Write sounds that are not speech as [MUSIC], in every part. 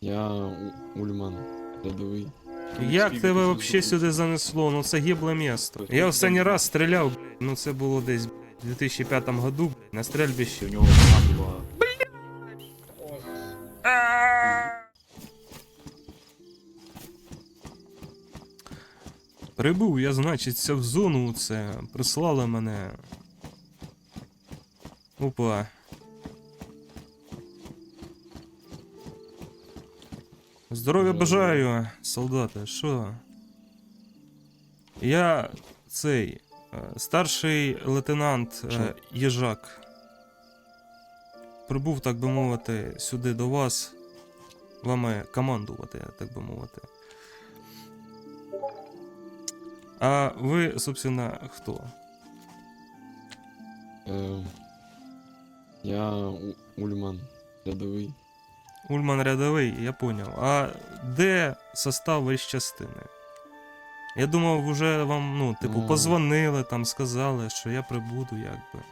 Я Ульман, рядовий. Як тебе взагалі сюди занесло? Ну це гібле місто. Я останній раз стріляв, блядь, ну це було десь блядь, у 2005 году, блядь, на стрельбищі. У нього вона була. Прибув я, значить, в зону це. Прислали мене. Опа. Здоров'я бажаю, солдати. Що? Я цей. е, Старший лейтенант е, Єжак. Прибув, так би мовити, сюди до вас. Вами командувати, так би мовити. А ви, собственно, хто? Е, я Ульман, рядовий. Ульман рядовий, я поняв. А де состав весь частини? Я думав, вже вам, ну, типу, Ну. позвонили, там сказали, що я прибуду, якби.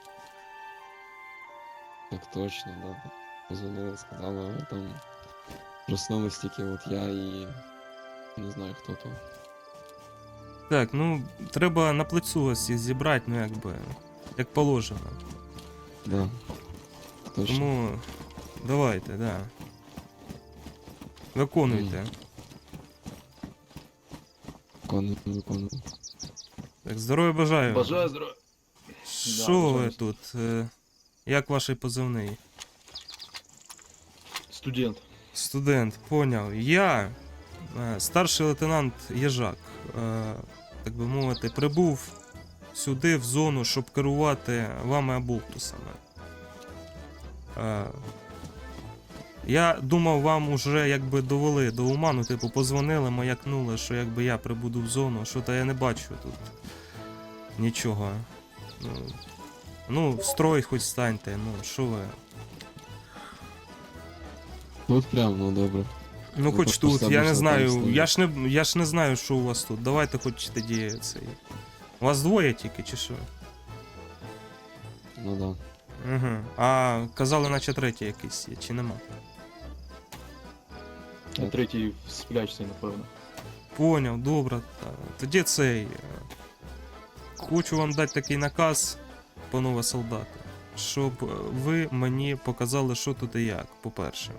Так точно, да. Позвонили, сказали, але там проснулись тільки от я і не знаю хто то. Так, ну, треба на плицю вас їх зібрати, ну якби. Як положено. Да. Точно. Тому давайте, да. Виконуйте. Виконую, виконую. Так, здоров'я бажаю. Бажаю здоров'я. Що Да, ви бажаю. тут? Е, Як ваш позивний? Студент. Студент, поняв. Я, е, старший лейтенант Єжак, е, так би мовити, прибув сюди в зону, щоб керувати вами абултусами. Е, Я думав, вам уже якби довели до ума, ну, типу, позвонили, маякнули, що якби я прибуду в зону, що то я не бачу тут нічого. Ну, ну в строй хоч станьте, ну що ви. Тут прям, ну добре. Ну, хоч просто тут, я не знаю. Я ж не, я ж не знаю, що у вас тут. Давайте хоч тоді цей. У вас двоє тільки, чи що? Ну да. Угу. А казали, наче третій якийсь є, чи нема? На третій в сплячці, напевно. Поняв, добре. Тоді цей. е, Хочу вам дати такий наказ, панове солдати, щоб е, ви мені показали, що тут і як, по-перше.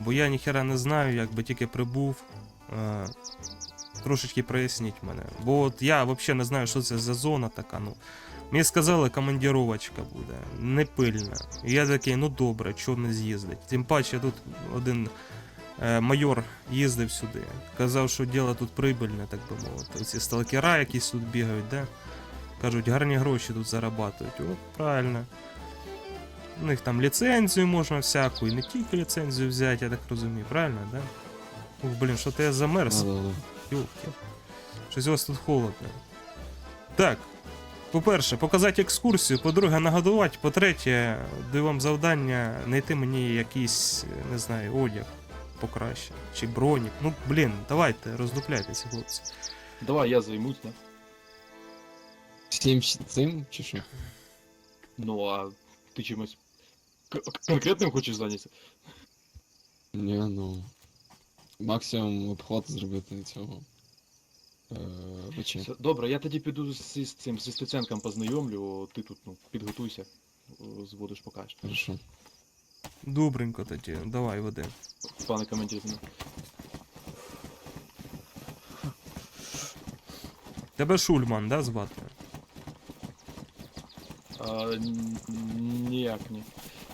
Бо я ніхера не знаю, якби тільки прибув. Е, трошечки проясніть мене. Бо от я взагалі не знаю, що це за зона така. Ну. Мені сказали, командіровочка буде, не пильна. І я такий, ну добре, не з'їздить. Тим паче тут один майор їздив сюди. Казав, що діло тут прибильне, так би мовити. Оці сталкера якісь тут бігають, де? Кажуть, гарні гроші тут зарабатують. От правильно. У них там ліцензію можна всяку, і не тільки ліцензію взяти, я так розумію, правильно, да? Ух, блін, що то я замерз. Да. Йолки. Щось у вас тут холодно. Так. По-перше, показати екскурсію, по-друге, нагодувати, по-третє, даю вам завдання знайти мені якийсь, не знаю, одяг покраще. Чи бронік. Ну, блін, давайте, роздупляйтеся, хлопці. Давай я займусь, да? Всім цим чи що? Ну а ти чимось к- конкретним хочеш зайнятися? Ні, ну. Максимум обход зробити цього. Е. Все, Добре, я тоді піду з, з цим зі Стеценком познайомлю, ти тут ну, підготуйся, о, зводиш покажеш. Хорошо. Добренько тоді, давай, веди. Пане командир. ну. Тебе Шульман, да, звати? А, ніяк ні.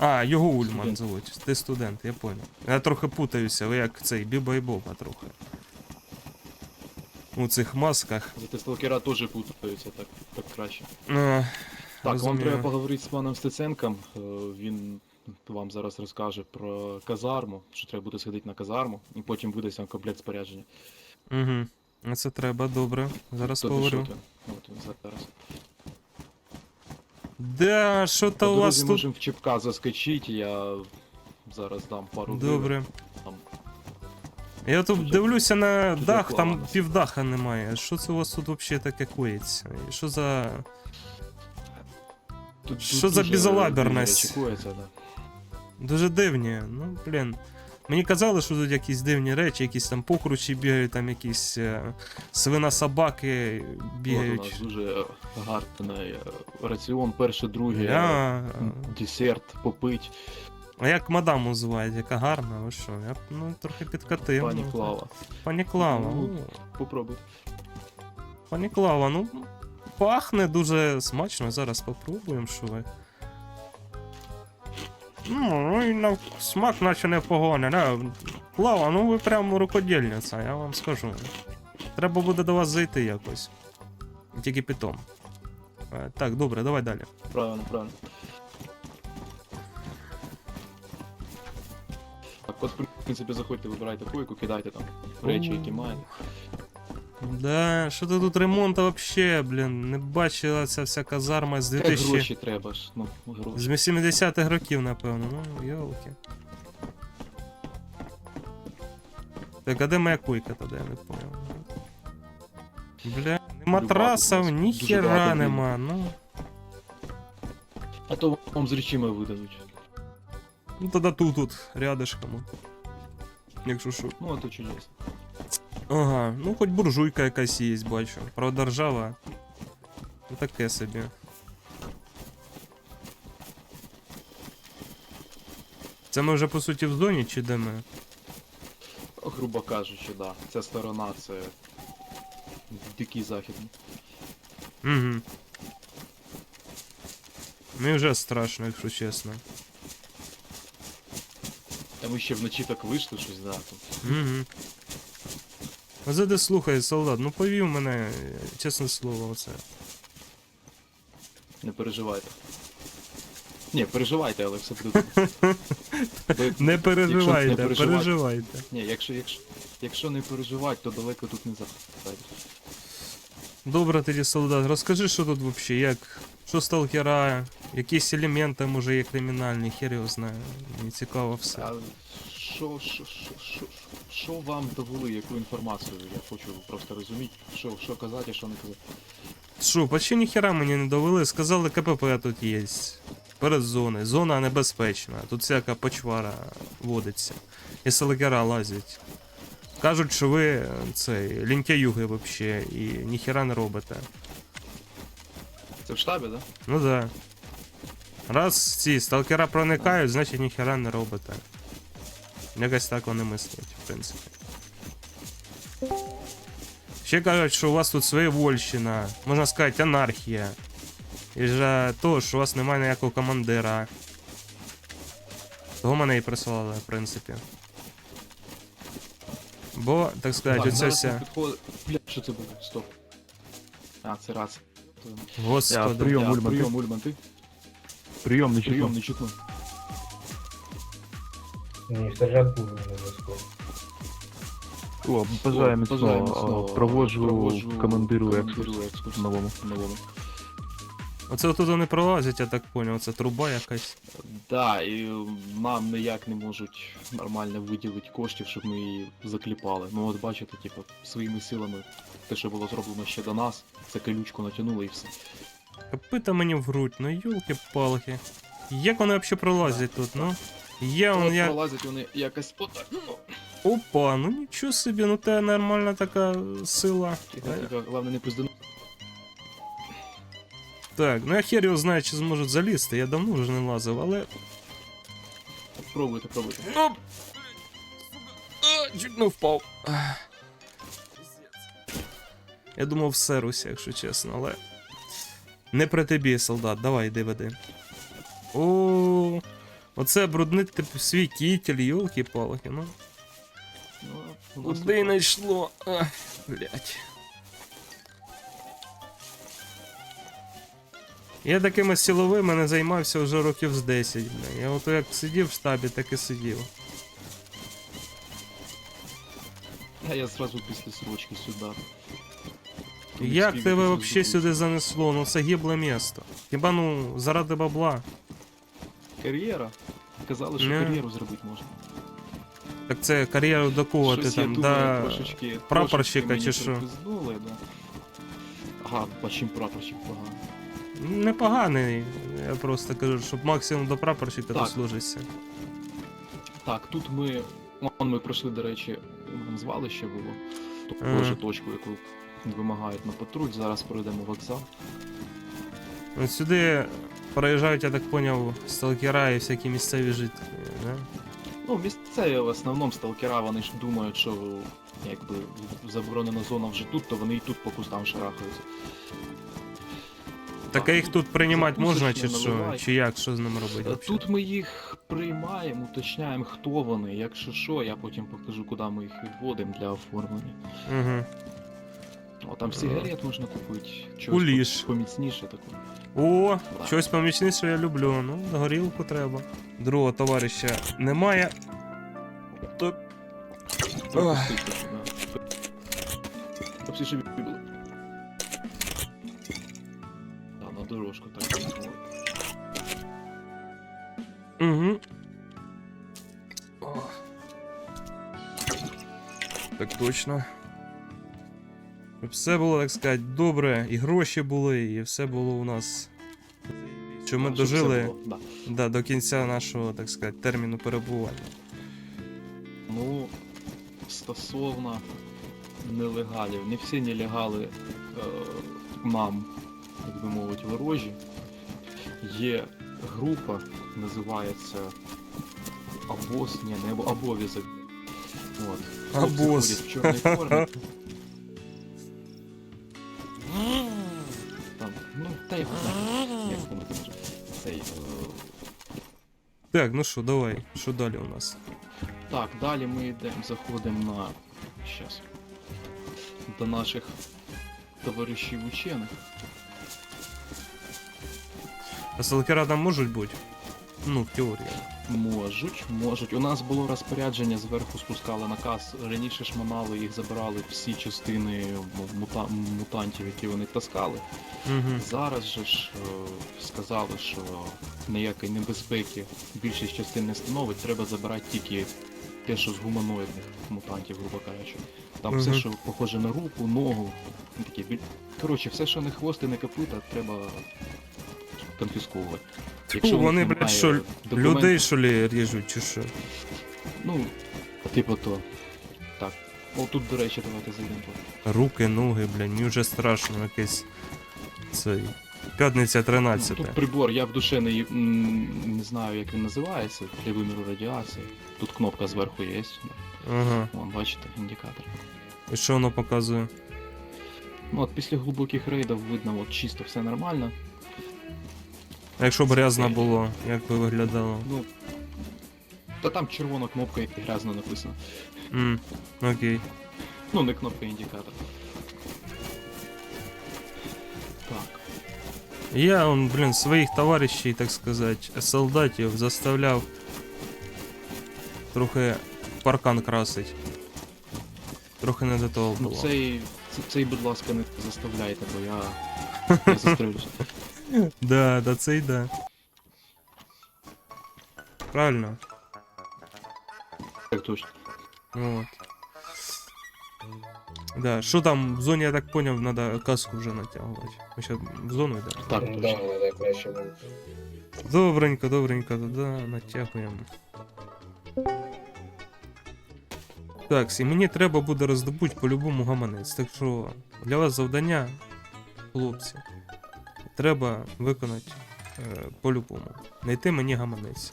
А, його Ульман звуть. Ти студент, я понял. Я трохи путаюся, ви як цей Біба і Боба трохи. У цих масках. Зате сталкера теж путаються, так, так краще. Е, Так, розумію. вам треба поговорити з паном Стеценком. е, Він вам зараз розкаже про казарму, що треба буде сходити на казарму, і потім видасть вам комплект спорядження. Угу. Це треба, добре. Зараз То поговорю. От він зараз. Да, що то у вас тут. можемо в чіпка заскочити, я зараз дам пару. Добре. Там. Я тут Тут дивлюся на тут дах, там півдаха немає. Що це у вас тут взагалі таке коїться? Що за. Тут, Що за дуже безалаберність? да. Дуже дивні. Ну, блін. Мені казали, що тут якісь дивні речі, якісь там покручі бігають, там якісь е, свина-собаки От у бігають. нас дуже е, гарний е, раціон, перше, друге, Я... десерт, попить, А як мадаму звають, яка гарна, ви що? Я б ну, трохи підкатив. пані ну, Клава. Пані Клава, Ну, ну, Попробуй. пані Клава, ну пахне дуже смачно, зараз попробуємо, що ви. Ну, і на смак наче не погоне, не? Клава, ну ви прямо рукодільниця, я вам скажу. Треба буде до вас зайти якось. Тільки питом. Е, Так, добре, давай далі. Правильно, правильно. Так, от, в принципі, заходьте, вибирайте койку, кидайте там речі, які маєте. Да, що то тут ремонту вообще, блін, не бачила ця вся казарма з Як 2000... гроші треба ж, ну, гроші. З 80-х років, напевно, ну, йолки. Так, а де моя койка тоді, я не понял. Бля, ні матрасів, багато, ні хера багато нема, ну. А то вам з речима видадуть. Ну тоді тут, тут, рядышком. Якщо що. Ну, а то чудесно. Ага, ну хоч буржуйка якась є, бачу. Правда, ржава. Ну таке собі. Це ми вже по суті в зоні чи де ми? Грубо кажучи, да. Ця сторона це дикий західний. Угу. Мені вже страшно, якщо чесно. А ми ще вночі так вийшли щось, да. Угу. А зади слухай, солдат, ну повів мене, чесне слово, оце. Не переживайте. Ні, переживайте, але все буде. [LAUGHS] добре. Не якщо переживайте, переживайте. Ні, якщо, якщо, якщо не переживати, то далеко тут не заходите. Добре тоді, солдат, розкажи, що тут взагалі, як. Що сталкера, якісь елементи, може, є кримінальні, хер його знає. Мені цікаво все. А що, що, що, що, що вам довели, яку інформацію? Я хочу просто розуміти, що, що казати, що не казати. Що, почти ніхера мені не довели, сказали, КПП тут є. Перед зоною. Зона небезпечна. Тут всяка почвара водиться. І селекера лазять. Кажуть, що ви цей лінтяюги вообще і ніхера не робите. Це в штабі, да? Ну да. Раз ці сталкера проникають, значить ніхера не робите. Якось так вони мислять, в принципі. Ще кажуть, що у вас тут своєвольщина, можна сказати, анархія. І за того, що у вас немає ніякого командира. Того мене і прислали, в принципі. Бо, так сказати, вся. ми підходимо- Бля, що це було? Стоп. А, це раз. Господи. Прийом, Ульман, прийом, Ульман, ти? Прийом, не чутно. Прийом, не чутно. Ні, сержант був на зв'язку. О, бажаю міцного. Проводжу командиру екскурс екскурсу. новому. Новому. Оце отут вони пролазять, я так поняв, це труба якась. Да, і нам ніяк не можуть нормально виділити коштів, щоб ми її закліпали. Ну от бачите, типу, своїми силами, те, що було зроблено ще до нас, це колючку натягнули і все. Копита мені в грудь, ну юлки-палки. Як вони взагалі пролазять тут, ну? Є он я. пролазять вони якось отак. Ну, Опа, ну нічого собі, ну те нормальна така сила. тихо, тихо, головне не пиздану. Так, ну я хер його знаю, чи зможуть залізти, я давно вже не лазив, але. Пробуйте, пробуйте. Ну! А, чуть не впав. Ах. Я думав все, Руся, якщо чесно, але. Не при тобі, солдат, давай, йди веди. О, оце бруднить типу свій кітель, йолки-палки, ну. Ну, Куди не йшло? Ах, блять. Я такими силовими не займався вже років з 10, бля. Я от як сидів в штабі, так і сидів. А я зразу після срочки сюди. Як тебе взагалі сюди занесло? Ну це гібле місто. Хіба ну заради бабла. Кар'єра? Казали, що Не. кар'єру зробити можна. Так це кар'єру до кого ти Щось я там? думаю, Да... трошечки, прапорщика трошечки чи мені що? припизнули, да. Ага, а чим прапорщик поганий? Непоганий. Я просто кажу, щоб максимум до прапорщика Так. дослужишся. Так, тут ми Вон ми пройшли, до речі, звалище було. Ага. ж точку, яку вимагають на патруль. Зараз пройдемо вокзал. От сюди проїжджають, я так поняв, сталкера і всякі місцеві жителі, да? Ну, місцеві в основному сталкера, вони ж думають, що якби заборонена зона вже тут, то вони і тут по кустам шарахаються. Так а їх тут приймати можна, чи що? Чи як? Що з ними робити? Вообще? Тут ми їх приймаємо, уточняємо, хто вони. Якщо що, я потім покажу, куди ми їх відводимо для оформлення. Угу. О, там сигарет можна купити. чогось Куліш. по- поміцніше таке. О, Да. щось помічніше я люблю. Ну, горілку треба. Другого товариша немає. То... Пропустити, да. Та всі живі. Да, на дорожку так. от. Угу. Так точно. Все було, так сказати, добре, і гроші були, і все було у нас. Що ми дожили було, Да. да, до кінця нашого, так сказати, терміну перебування. Ну, стосовно нелегалів, не всі нелегали е, нам, як би мовити, ворожі. Є група, називається Абос, ні, не обов'язок. От. Абос. в чорній формі. [LAUGHS] Так, ну що, давай, що далі у нас? Так, далі ми йдемо, заходимо на. Щас. До наших товаришів учених. А салкера там можуть бути? Ну, в теорії. Можуть, можуть. У нас було розпорядження, зверху спускали наказ. Раніше шманали їх забирали всі частини мута- мутантів, які вони таскали. Угу. Зараз же ж е, сказали, що ніякої небезпеки більшість частин не становить, треба забирати тільки те, що з гуманоїдних мутантів, грубо кажучи. Там все, що похоже на руку, ногу, біль... Коротше, все, що не хвост і не копита, треба конфісковувати. В вони, них блядь, що, документів- Людей, що ли, ріжуть, чи що? Ну, типу то. Так. О, тут, до речі, давайте зайдемо. Руки, ноги, блядь, мені вже страшно якесь. Цей. П'ятниця Ну, 13. тут прибор, я в душе не, м, не знаю, як він називається, для виміру радіації. Тут кнопка зверху є. Ага. Вон, бачите, індикатор. І що воно показує? Ну от після глибоких рейдів видно, от чисто все нормально. А якщо б грязно було, як би виглядало? Ну. Та там червона кнопка і грязно написано. Мм, окей. Ну, не кнопка, а індикатор. Так. Я, он, блін, своїх товаришів, так сказати, солдатів заставляв трохи паркан красить. Трохи не до того Ну було. цей, ц- цей, будь ласка, не заставляйте, бо я. Я застрелюся. [LAUGHS] Да, да, це й да. Правильно. Так точно. Вот. Да, що там в зоні, я так поняв, надо каску вже натягувати. Ми ще в зону йдемо. Так, Ну, точно. да, надо краще буде. Добренько, добренько, туди натягуємо. Так, і мені треба буде роздобути по-любому гаманець. Так що для вас завдання, хлопці, треба виконати е, по-любому. Знайти мені гаманець.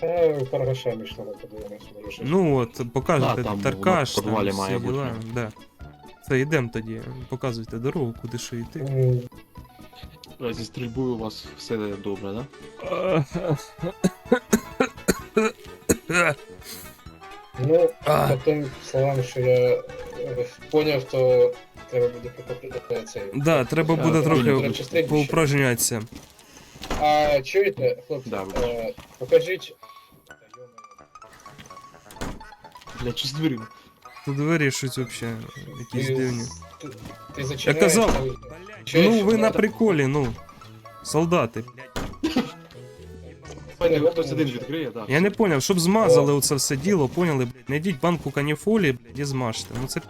Та торгаша що ми подивимось, може. Ну от, покажете Да, там таркаш, воно в підвалі там має бути. діла. Да. Це йдемо тоді, показуйте дорогу, куди що йти. М, Зі стрільбою у вас все добре, да? Ну, А. по тим словам, що я е, поняв, то треба буде покупити цей. Да, треба буде трохи прийнято. Коротше, стрільбище. поупражнятися. А чуєте, хлопці, Да, е, покажіть. Бля, чи з дверима? Тут двері щось взагалі, якісь Ти- дивні. ти- Ти Я казав, Чуєш, ну ви на приколі, ну. Солдати. Я не поняв, щоб змазали оце все діло, поняли, блядь. Найдіть банку каніфолі, блядь, і змажте. Ну це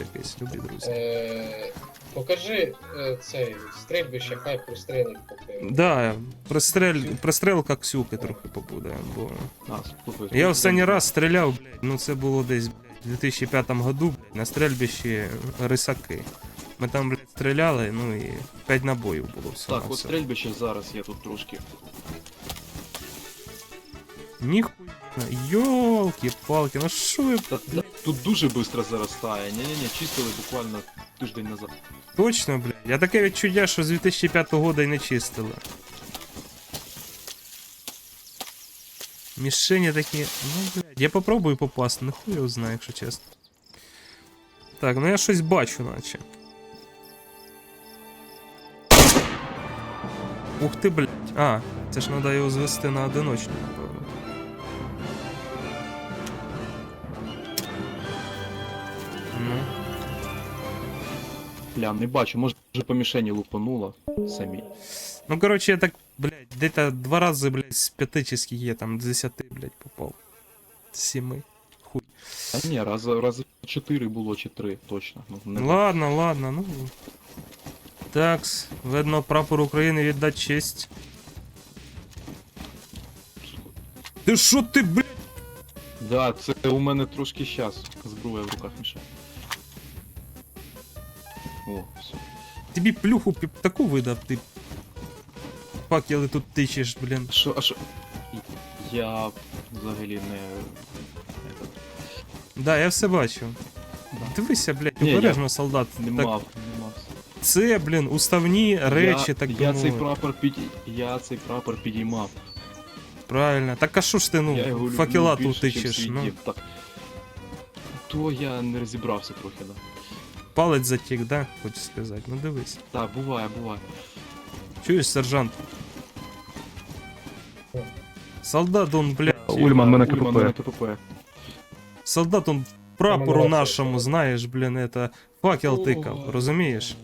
якийсь, любі друзі. Е, покажи е, цей стрільбище, хай пристрелить поки. Да, пристрель... пристрелка ксюки трохи побуде, бо. А, слухай, Я останній раз стріляв, блядь, ну це було десь, блядь, у 2005 году, блядь, на стрельбищі Рисаки. Ми там, блядь, стріляли, ну і 5 набоїв було все. Так, от стрельбище зараз я тут трошки. Ніхуя. Йолки-палки, ну що ви Та, та, тут дуже швидко заростає. Ні-ні-ні, чистили буквально тиждень назад. точно, блядь? Я таке відчуття, що з 2005 года і не чистили. Мішені такі, ну, блядь, я попробую попасти, ну хуй його знає, якщо чесно. Так, ну я щось бачу, наче. Ух ти, блядь. А, це ж треба його звести на одиночну, напевно. Бля, не бачу, може по мішені лупануло самі. Ну, короче, я так, блядь, где-то два рази, блядь, з п'яти чи скільки я там, з десяти, блядь, попав. З сіми. Хуй. А ні, раз, раз 4 було чи 3, точно. Ну, не Ладно, ладно, ну. Такс, видно, прапор України віддать честь. Ти що ти, блядь? Да, це у мене трошки щас. Зброя в руках мішає. О, все. Тобі плюху таку видав, ти. Факели тут тичеш, блін. А що, а що? Я взагалі не. этот, Да, я все бачу. Да. Дивися, блядь, Ні, я солдат. Не Так, мав, не мав. це, блін, уставні речі, я, так би я цей прапор під... Я цей прапор підіймав. Правильно. Так а що ж ти, ну, факела тут тичеш, ну. Так. То я не розібрався трохи, да. Палець затік, да? Хочу сказати. Ну дивись. Так, буває, буває. Чуєш, сержант? Солдат, он, блядь. Ульман, мене Ульман, КПП. мене КПП. Солдат, он прапору нашому, знаєш, блін, это факел тикав, розумієш?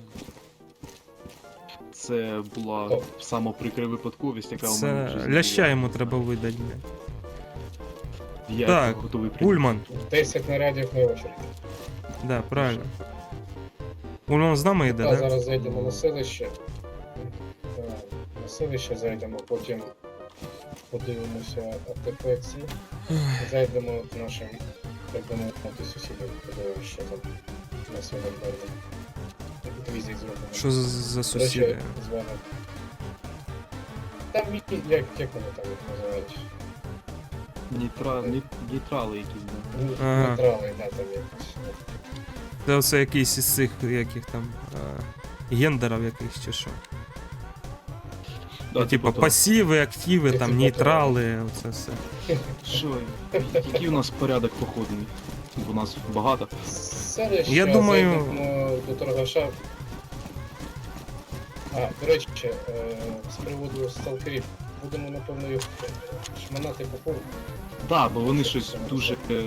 Це була самоприкра випадковість, яка у мене Це житті ляща йому треба видати, блядь. Я Так, готовий прийняти. Ульман, 10 нарядів на очередь. да, правильно. Ульман з нами йде, Та, да? зараз зайдемо на селище. На селище зайдемо, потім подивимося АТП ці. Зайдемо к нашим, так би мовити, сусідам, подивимося, що там на сьогодні березі. Візик зробимо. Що за, за До сусіди? з. Там які- як, як вони там їх називають? Нітра... ні- Нейтрали якісь, да. Ну, Ага. Нейтрали, да, там якось. Це оце якийсь із цих, яких там, а, гендерів якихось чи що. Да, Ну, типа того. пасіви, активи, Типу там, того. нейтрали, оце все. Що, який у нас порядок походний? У нас багато. Селище, Я думаю- зайдемо до торгаша. А, до речі, е, з приводу сталкерів. Будемо, напевно, їх шманати по полу. Да, бо вони щось дуже. е,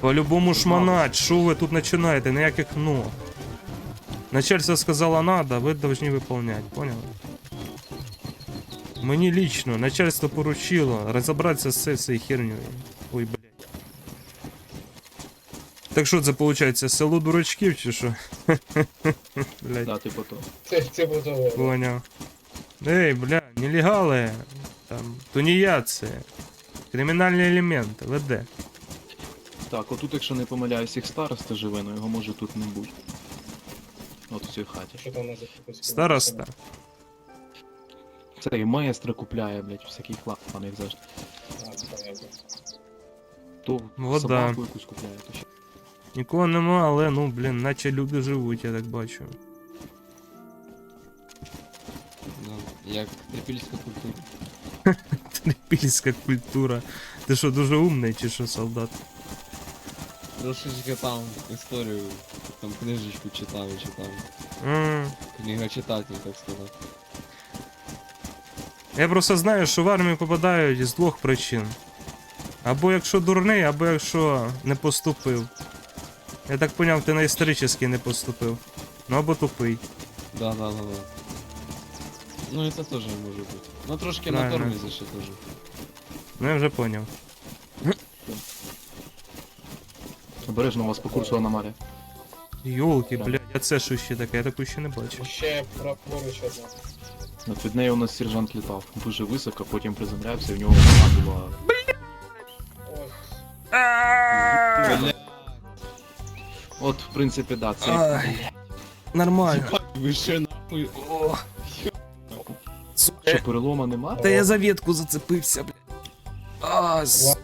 По-любому шманать, що ви тут починаєте, ніяких «но». Начальство сказало надо, ви должны выполнять, поняли? Мені лично, начальство поручило розібратися з цією хернею. Ой, блядь. Так що це виходить, село дурачків чи що? [LAUGHS] Блядь, Да, типу то. Це, це буде. поняв. Ей, бля, нелегали. Там, тунеядці. Кримінальні елементи, веде. Так, отут, якщо не помиляюсь, їх староста живе, але його може тут не бути. От в цій хаті. Що там на? Староста. Це і маестра купляє, блядь, всякий хлам, як завжди. То Ну, от собаку да. якусь купляє, то ще. Нікого нема, але ну, блін, наче люди живуть, я так бачу. Да, як трипільська культура. [LAUGHS] Трипільська культура. Ти що, дуже умний чи що, солдат? Трошечки там історію, там книжечку читав і читав. М, Книгочитатель, так сказати. Я просто знаю, що в армію попадають з двох причин. Або якщо дурний, або якщо не поступив. Я так поняв, ти на історичний не поступив. Ну або тупий. Да, да, да, да. Ну і це теж може бути. Ну трошки на Правильно. тормозі ще теж. Ну я вже поняв. Обережно у вас по курсу аномалія. Йолки, блядь, а це що ще таке? Я таку ще не бачив. Ще праворуч одна. От від неї у нас сержант літав дуже високо, потім приземлявся, і в нього вона була. Ось. Бля, От, в принципі, да, це. Ай, Нормально. ви ще нахуй. О, Що перелома нема? Та я за ветку зацепився, блядь. А, с...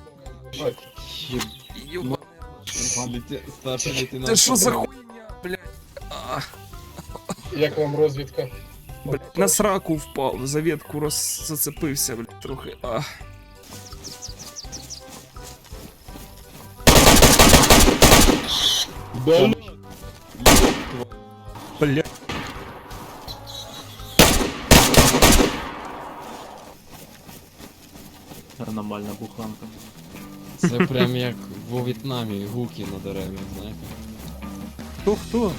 Є- Старший лейтенант. Це що за хуйня, блядь? А, Як вам розвідка? блядь, на сраку впав, за ветку роз... зацепився, блядь, трохи. А. Бля. Блядь. Нормальна буханка. Це прям як во В'єтнамі гуки на дереві, знаєте. Хто хто?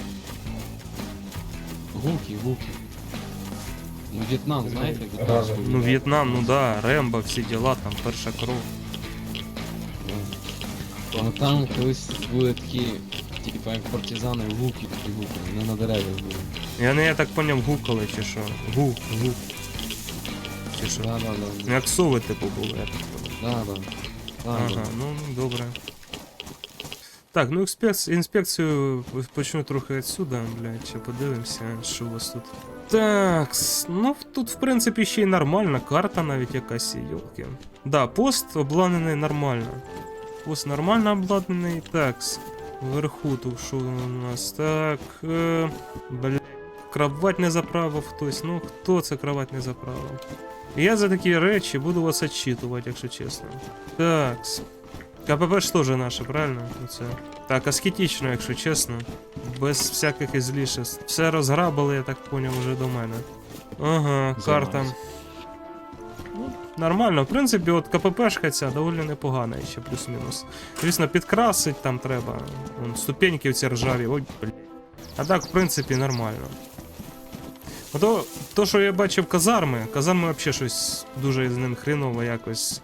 Гуки, гуки. Ну, В'єтнам, знаєте, в'єтнамську Ну, В'єтнам, ну да, Рембо, всі діла, там перша кров. Ну там колись були такі, типа як партизани, гуки такі гуки, не на деревах були. Я не я так поняв, гукали чи що. Гу, гу. Чи що? Да, да, Ну да. як сови типу були, я так поняв. Да. Да, Ага, ну ну, добре. Так, ну інспекц... інспекцію почну трохи відсюди, блядь, ще подивимося, що у вас тут. Так, ну тут в принципі ще й нормальна карта навіть якась йолки. Да, пост обладнаний нормально. Пост нормально обладнаний. Так, вверху тут що у нас? Так. Е... Блядь, кровать не заправив хтось. Ну хто це кровать не заправив? Я за такі речі буду вас отчитувати, якщо чесно. Так. КПП ж теж наше, правильно? Оце. Так, аскетично, якщо чесно. Без всяких ізлішеств. Все розграбили, я так поняв, вже до мене. Ага, карта. Ну, Нормально, в принципі, от КППшка ця доволі непогана ще плюс-мінус. Звісно, підкрасить там треба. Вон, ступеньки ці ржаві, ой, блядь. А так, в принципі, нормально. А То, то, що я бачив казарми, казарми взагалі щось дуже з ним хреново якось.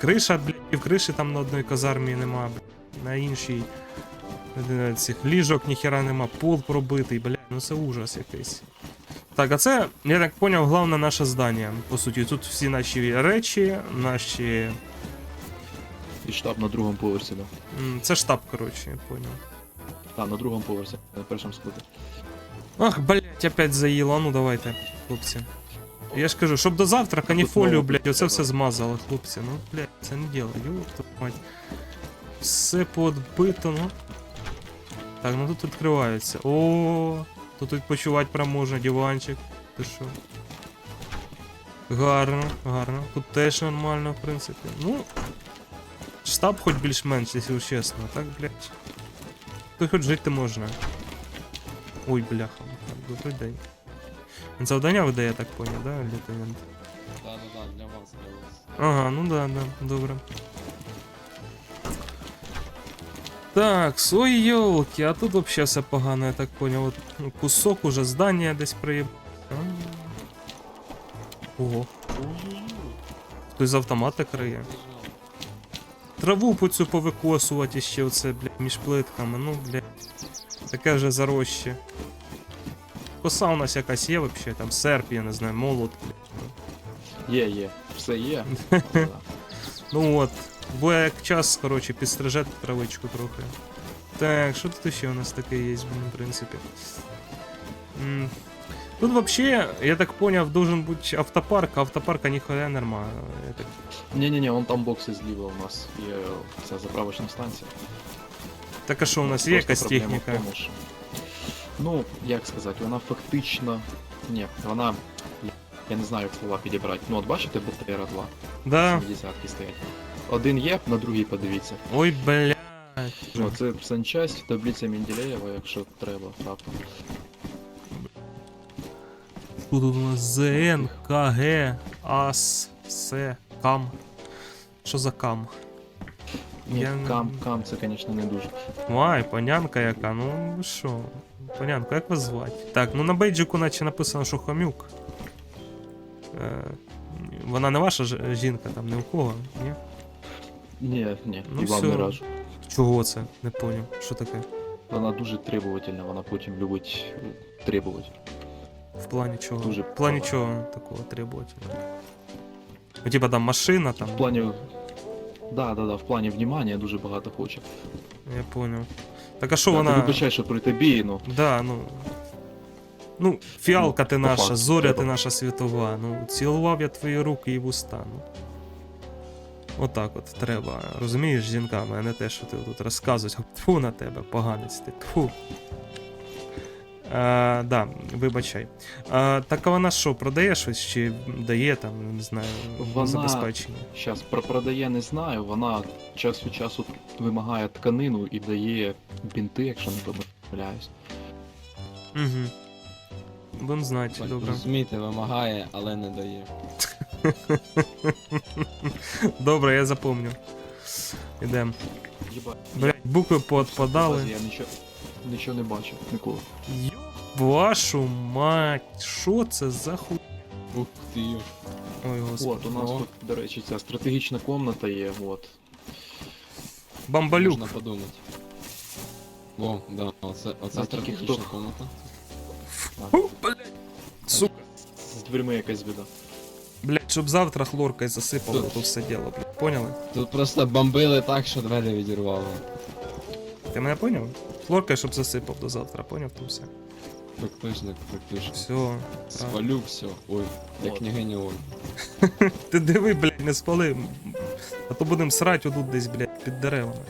Криша, блядь, і в криші там на одній казармі нема, блядь, на іншій. Цих ліжок ніхера нема, пол пробитий, блядь, ну це ужас якийсь. Так, а це, я так поняв, головне наше здання. По суті, тут всі наші речі, наші. І штаб на другому поверсі, да. Це штаб, коротше, я поняв. Так, на другому поверсі, на першому складі. Ах, блять, опять заїло, ну давайте, хлопці. Я ж кажу, щоб до завтра каніфолію, блять, оце все змазали, хлопці. Ну, блять, це не діло, твою мать. Все подбито, ну. Так, ну тут відкривається. О, тут відпочивати прям можна, диванчик. Ти що? Гарно, гарно. Тут теж нормально, в принципі. Ну. Штаб хоч більш-менш, якщо чесно, так, блять. Тут хоч жити можна. Ой, бляха, добрий день. Він Завдання видає, я так поняв, да, лейтенант? Да, да, да, для вас, для вас. Ага, ну да, да, добре. Так, ой йолки, а тут вообще все погано, я так поняв. От, ну, кусок уже здання десь приїб. Ого, хтось з автомата криє. Траву по цю повикосувати ще оце, блядь, між плитками, ну, блядь. Таке вже зарощі. Коса у нас якась є вообще, там серп, я не знаю, молот, блядь. Є, є. Все є. [LAUGHS] Да. Ну от, бо як час, коротше, підстрижет травичку трохи. Так, що тут ще у нас таке є, блін, в принципі. М, Тут вообще, я так поняв, должен бути автопарк, а автопарка ніхуя нема. Я так... Ні-ні-ні, вон там бокси зліва у нас є ця заправочна станція. Так а що у нас є Просто якась проблема в техніка? тому, що- Ну, як сказати, вона фактично. Ні, вона. Я не знаю, як слова підібрати. Ну, от бачите БТР-2? Да. 70 стоять. Один є, на другий подивіться. Ой, бля. Ну, це санчасть, таблиця Менделєєва, якщо треба, раптом. Тут у нас ЗН, КГ, АС, С, КАМ. Що за КАМ? Ні, Я не- кам, кам це, звісно, не дуже. Ай, панянка яка, ну ви що? Панянка, як вас звати? Так, ну на бейджику наче написано, що хомюк. Е, вона не ваша ж- жінка, там не у кого, ні? Ні, ні, Ну і вам всё. не раджу. Чого це? Не поняв. Що таке? Вона дуже требовательна, вона потім любить е, требувати. В плані чого? Дуже в плані права. чого такого требовательного? Ну, типа там машина, там. В плані. Да, да, да, в плані внимання дуже багато хоче. Я понял. Так а що вона. Ти вибачай, що при тобі, ну. Да, ну. Ну, фіалка ти наша, факту, зоря ти наша світова. Ну, цілував я твої руки і вуста. Ну. Отак от треба. Розумієш, жінками, а не те, що ти тут розказуєш. Тьфу на тебе, поганець ти. Тьфу. А, да, вибачай. А, так а вона що, продає щось чи дає там, не знаю, Вона- забезпечення? Зараз про продає не знаю, вона час від часу вимагає тканину і дає бінти, якщо не помиляюсь. Угу. Будем знати, добре. Розумієте, вимагає, але не дає. [LAUGHS] Добре, я запомню. Ідем. Блять, букви поотпадали. я нічого, нічого не бачив, ніколи. Вашу мать, що це за ху... Ух ти. Ой, господи. От, у нас тут, до речі, ця стратегічна комната є, от. Бамбалюк. Можна подумати. О, да, оце, оце А тільки стратегічна хто? комната. Фу, блять. Сука. З дверми якась біда. Блять, щоб завтра хлоркою засипало Тут. то все діло, блять. Поняли? Тут просто бомбили так, що двері відірвало. Ти мене поняв? Хлоркою, щоб засипав до завтра, поняв там все. Так точно. Все. Спалю все. Ой, От. княгиня Ольга. [LAUGHS] Ти диви, блять, не спали. А то будем срать отут десь, блять, під деревами.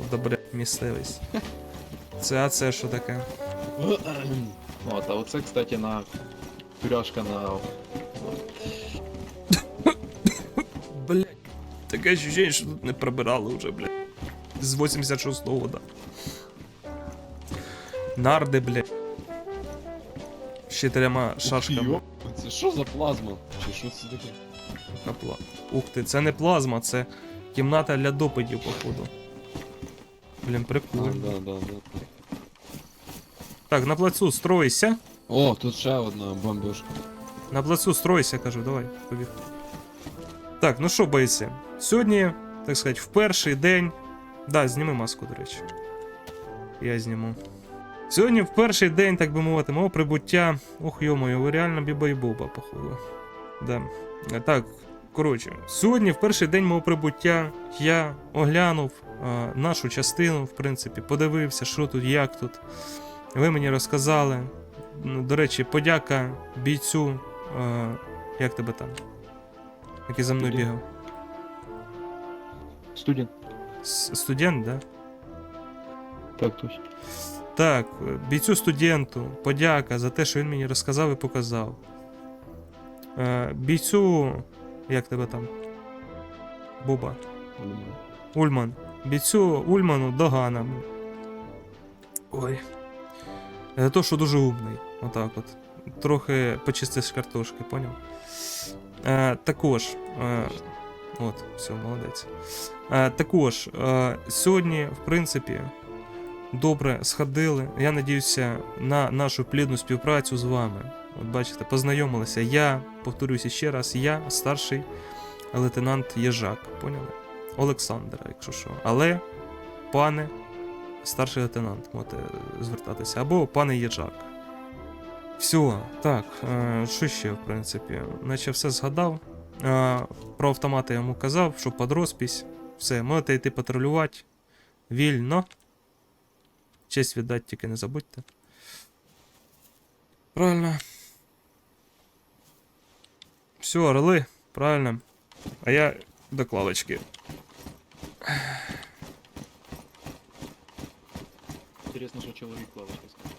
От, блять, місцевість. Це, а це що таке? [CLEARS THROAT] От, а оце, кстати, на пюряшка на. [COUGHS] Блять. Таке ощущение, що тут не прибирали вже, блять. З 86-го года. Нарди, блять. З чотирма шашками. Це що за плазма? Чи що це таке? Напла... Ух ти, це не плазма, це кімната для допитів, походу. Блін, А, прикольно. да, да, да. Так, на плацу стройся. О, тут ще одна бомбежка. На плацу стройся, кажу, давай, побіг. Так, ну що, бойці, сьогодні, так сказати, в перший день. Да, зніми маску, до речі. Я зніму. Сьогодні в перший день, так би мовити, мого прибуття. Ох, йомою, реально біба і боба, походу. Да. Е, Так, коротше, сьогодні, в перший день мого прибуття, я оглянув а, нашу частину, в принципі, подивився, що тут, як тут. Ви мені розказали. Ну, До речі, подяка бійцю. А, як тебе там? Який за мною Студент. бігав? Студент. С- Студент, да? Так точно. Так, е, бійцю студенту, подяка за те, що він мені розказав і показав. Е, бійцю. Як тебе там? Буба. Ульман. Бійцю Ульману догана. Ой. За те, що дуже умний. Отак от. Трохи почистиш картошки, поняв? Е, також. Е, от, все, молодець. Е, також, е, сьогодні, в принципі, добре сходили. Я надіюся на нашу плідну співпрацю з вами. От бачите, познайомилися. Я, повторюся ще раз, я старший лейтенант Єжак, поняли? Олександра, якщо що. Але, пане старший лейтенант, можете звертатися, або пане Єжак. Все, так, е, що ще, в принципі, наче все згадав. Е, Про автомати я йому казав, що під розпись. Все, можете йти патрулювати. Вільно. Честь віддати, тільки не забудьте. Правильно. Все, орли, правильно. А я до клавочки. Інтересно, що чоловік лавочка сказав.